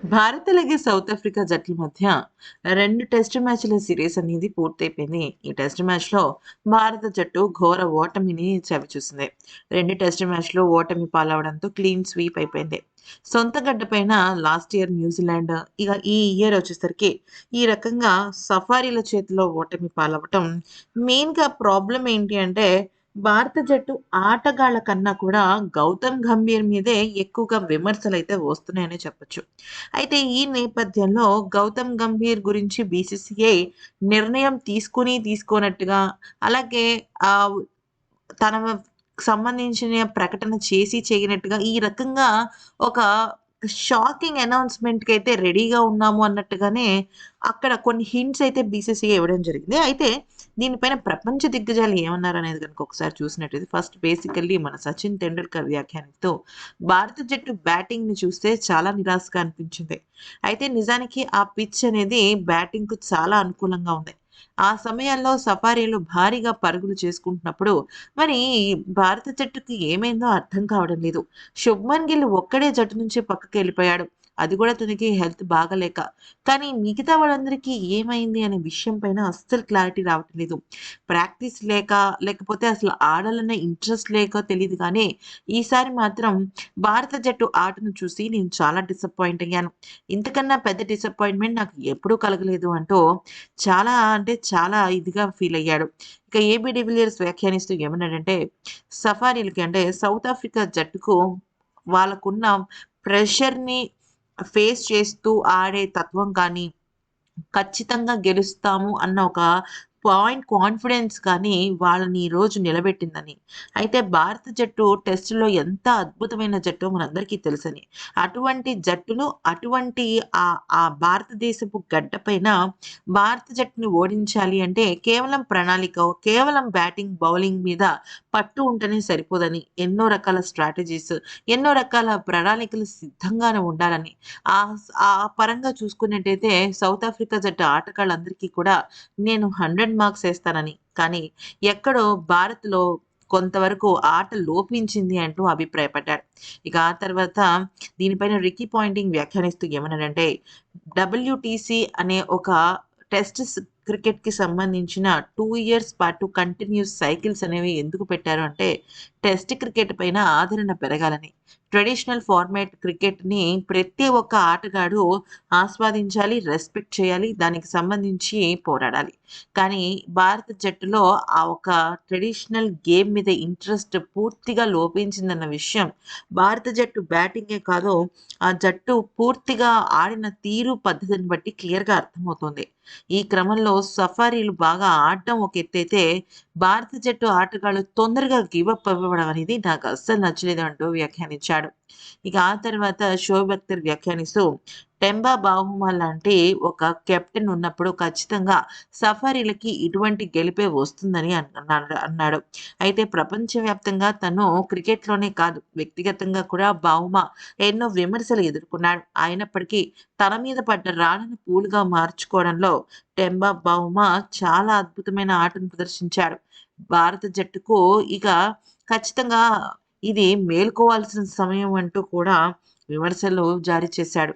భారత్ అలాగే south Africa జట్ల మధ్య రెండు టెస్ట్ మ్యాచ్ల సిరీస్ అనేది పూర్తయిపోయింది. ఈ టెస్ట్ మ్యాచ్లో భారత జట్టు ఘోర ఓటమిని చవిచూసింది. రెండు టెస్ట్ మ్యాచ్లో ఓటమి పాలవడంతో క్లీన్ స్వీప్ అయిపోయింది. సొంత గడ్డపైన లాస్ట్ ఇయర్ న్యూజిలాండ్ ఇక ఈ ఇయర్ వచ్చేసరికి ఈ రకంగా సఫారీల చేతిలో ఓటమి పాలవటం మెయిన్గా ప్రాబ్లం ఏంటి అంటే భారత జట్టు ఆటగాళ్ళ కన్నా కూడా గౌతమ్ గంభీర్ మీదే ఎక్కువగా విమర్శలు అయితే వస్తున్నాయని చెప్పొచ్చు. అయితే ఈ నేపథ్యంలో గౌతమ్ గంభీర్ గురించి బీసీసీఐ నిర్ణయం తీసుకుని తీసుకోనట్టుగా అలాగే ఆ తన సంబంధించిన ప్రకటన చేసి చేయనట్టుగా ఈ రకంగా ఒక షాకింగ్ అనౌన్స్మెంట్కి అయితే రెడీగా ఉన్నాము అన్నట్టుగానే అక్కడ కొన్ని హింట్స్ అయితే బీసీసీఐ ఇవ్వడం జరిగింది. అయితే దీనిపైన ప్రపంచ దిగ్గజాలు ఏమన్నారు అనేది కనుక ఒకసారి చూసినట్టయితే ఫస్ట్ బేసికల్లీ మన సచిన్ టెండూల్కర్ వ్యాఖ్యానంతో భారత జట్టు బ్యాటింగ్ని చూస్తే చాలా నిరాశగా అనిపించింది. అయితే నిజానికి ఆ పిచ్ అనేది బ్యాటింగ్కు చాలా అనుకూలంగా ఉంది. ఆ సమయాల్లో సఫారీలు భారీగా పరుగులు చేసుకుంటున్నప్పుడు మరి భారత జట్టుకి ఏమైందో అర్థం కావడం లేదు. శుభ్మన్ గిల్ ఒక్కడే జట్టు నుంచి పక్కకి వెళ్ళిపోయాడు అది కూడా తనకి హెల్త్ బాగలేక కానీ మిగతా వాళ్ళందరికీ ఏమైంది అనే విషయం పైన అస్సలు క్లారిటీ రావటం లేదు. ప్రాక్టీస్ లేక లేకపోతే అసలు ఆడాలన్న ఇంట్రెస్ట్ లేక తెలియదు కానీ ఈసారి మాత్రం భారత జట్టు ఆటను చూసి నేను చాలా డిసప్పాయింట్ అయ్యాను. ఇంతకన్నా పెద్ద డిసప్పాయింట్మెంట్ నాకు ఎప్పుడూ కలగలేదు అంటూ చాలా అంటే చాలా ఇదిగా ఫీల్ అయ్యాడు. ఇక ఏబీ డివిలియర్స్ వ్యాఖ్యానిస్తూ ఏమన్నాడంటే సఫారీలకి అంటే సౌత్ ఆఫ్రికా జట్టుకు వాళ్ళకున్న ప్రెషర్ని ఫేస్ చేస్తూ ఆడే తత్వం కానీ ఖచ్చితంగా గెలుస్తాము అన్న ఒక పాయింట్ కాన్ఫిడెన్స్ కానీ వాళ్ళని ఈరోజు నిలబెట్టిందని. అయితే భారత జట్టు టెస్టులో ఎంత అద్భుతమైన జట్టు మనందరికీ తెలుసని. అటువంటి జట్టును అటువంటి ఆ ఆ భారతదేశపు గడ్డపైన భారత జట్టును ఓడించాలి అంటే కేవలం ప్రణాళిక కేవలం బ్యాటింగ్ బౌలింగ్ మీద పట్టు ఉంటేనే సరిపోదని ఎన్నో రకాల స్ట్రాటజీస్ ఎన్నో రకాల ప్రణాళికలు సిద్ధంగానే ఉండాలని. ఆ ఆ పరంగా చూసుకున్నట్టయితే సౌత్ ఆఫ్రికా జట్టు ఆటగాళ్ళందరికీ కూడా నేను హండ్రెడ్ మార్క్స్ వేస్తారని. కానీ ఎక్కడో భారత్లో కొంతవరకు ఆట లోపించింది అంటూ అభిప్రాయపడ్డాడు ఇక ఆ తర్వాత దీనిపైన రికీ పాయింటింగ్ వ్యాఖ్యానిస్తూ ఏమన్నాడంటే డబ్ల్యూటీసీ అనే ఒక టెస్ట్ క్రికెట్కి సంబంధించిన టూ ఇయర్స్ పాటు కంటిన్యూస్ సైకిల్స్ అనేవి ఎందుకు పెట్టారు అంటే టెస్ట్ క్రికెట్ పైన ఆదరణ పెరగాలని. ట్రెడిషనల్ ఫార్మాట్ క్రికెట్ని ప్రతి ఒక్క ఆటగాడు ఆస్వాదించాలి రెస్పెక్ట్ చేయాలి దానికి సంబంధించి పోరాడాలి. కానీ భారత జట్టులో ఆ ఒక ట్రెడిషనల్ గేమ్ మీద ఇంట్రెస్ట్ పూర్తిగా లోపించిందన్న విషయం భారత జట్టు బ్యాటింగే కాదు ఆ జట్టు పూర్తిగా ఆడిన తీరు పద్ధతిని బట్టి క్లియర్గా అర్థమవుతుంది. ఈ క్రమంలో సఫారీలు బాగా ఆడటం ఒక ఎత్తైతే భారత జట్టు ఆటగాళ్ళు తొందరగా గివప్ అవ్వడం అనేది నాకు అస్సలు నచ్చలేదు అంటూ వ్యాఖ్యానించాడు. ఇక ఆ తర్వాత షోయబ్ అఖ్తర్ వ్యాఖ్యానిస్తూ టెంబా బాహుమా లాంటి ఒక కెప్టెన్ ఉన్నప్పుడు ఖచ్చితంగా సఫారీలకి ఇటువంటి గెలిపే వస్తుందని అన్నాడు అన్నాడు. అయితే ప్రపంచవ్యాప్తంగా తను క్రికెట్లోనే కాదు వ్యక్తిగతంగా కూడా బాహుమా ఎన్నో విమర్శలు ఎదుర్కొన్నాడు. అయినప్పటికీ తన మీద పడ్డ రాళ్ళను పూలుగా మార్చుకోవడంలో టెంబా బాహుమా చాలా అద్భుతమైన ఆటను ప్రదర్శించాడు. భారత జట్టుకు ఇక ఖచ్చితంగా ఇది మేల్కోవాల్సిన సమయం అంటూ కూడా విమర్శలు జారీ చేశాడు.